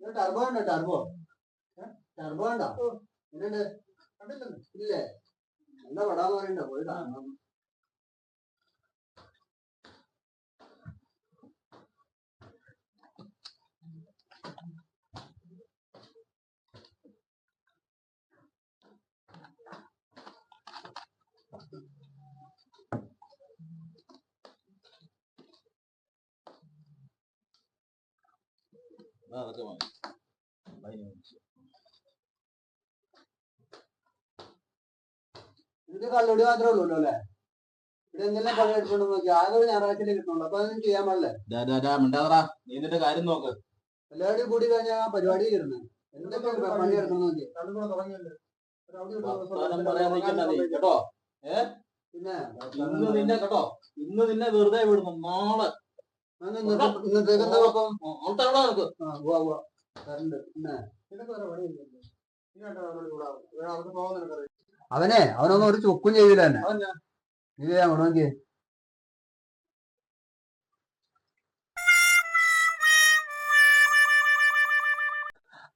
Turbo ഉണ്ടോ turbo turbo ഉണ്ടോ ഇല്ലേ? നല്ല പടാന്ന് പറയണ്ട പോയി അതൊക്കെ മതി അതിന് മേടിച്ചു. ഇത് കള്ളുടി മാത്രമേ ഉള്ളൂ അല്ലേ? ഇവിടെ എന്തെല്ലാം പണി എടുത്തോണ്ട് നോക്കി ആകെ ഞായറാഴ്ച കിട്ടുള്ളൂ അപ്പൊ അതൊന്നും ചെയ്യാൻ പാടില്ല. മിണ്ടാതെടാ. നീ നിന്റെ കാര്യം നോക്ക്. എല്ലാവരും കൂടി കഴിഞ്ഞാൽ ആ പരിപാടി ഇരുന്ന് എന്തൊക്കെ പണി എടുക്കണം നോക്കി കേട്ടോ? പിന്നെ ഇന്ന് നിന്നെ കേട്ടോ? ഇന്ന് നിന്നെ വെറുതെ വിടുന്നു നാളെ. ഇന്നത്തേക്ക് അവനെ അവനൊന്നും ഒരു ചുക്കും ചെയ്തില്ല തന്നെ ഇത് അങ്ങോട്ട് നോക്കിയേ.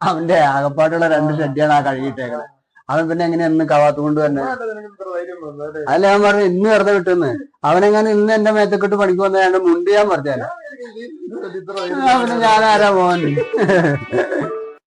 അവന്റെ ആകപ്പാട്ടുള്ള രണ്ട് ഷെഡിയാണ് ആ കഴുകിയിട്ടേക്കണത് അവൻ പിന്നെ എങ്ങനെ എന്ന് കവാത്ത് കൊണ്ട് തന്നെ അല്ല? ഞാൻ പറഞ്ഞു ഇന്ന് വെറുതെ വിട്ടെന്ന്. അവനെങ്ങനെ ഇന്ന് എന്റെ മേത്തക്കിട്ട് പണിക്ക് വന്ന മുണ്ട് ഞാൻ പറഞ്ഞാലോ പിന്നെ ഞാൻ ആരാ പോകാൻ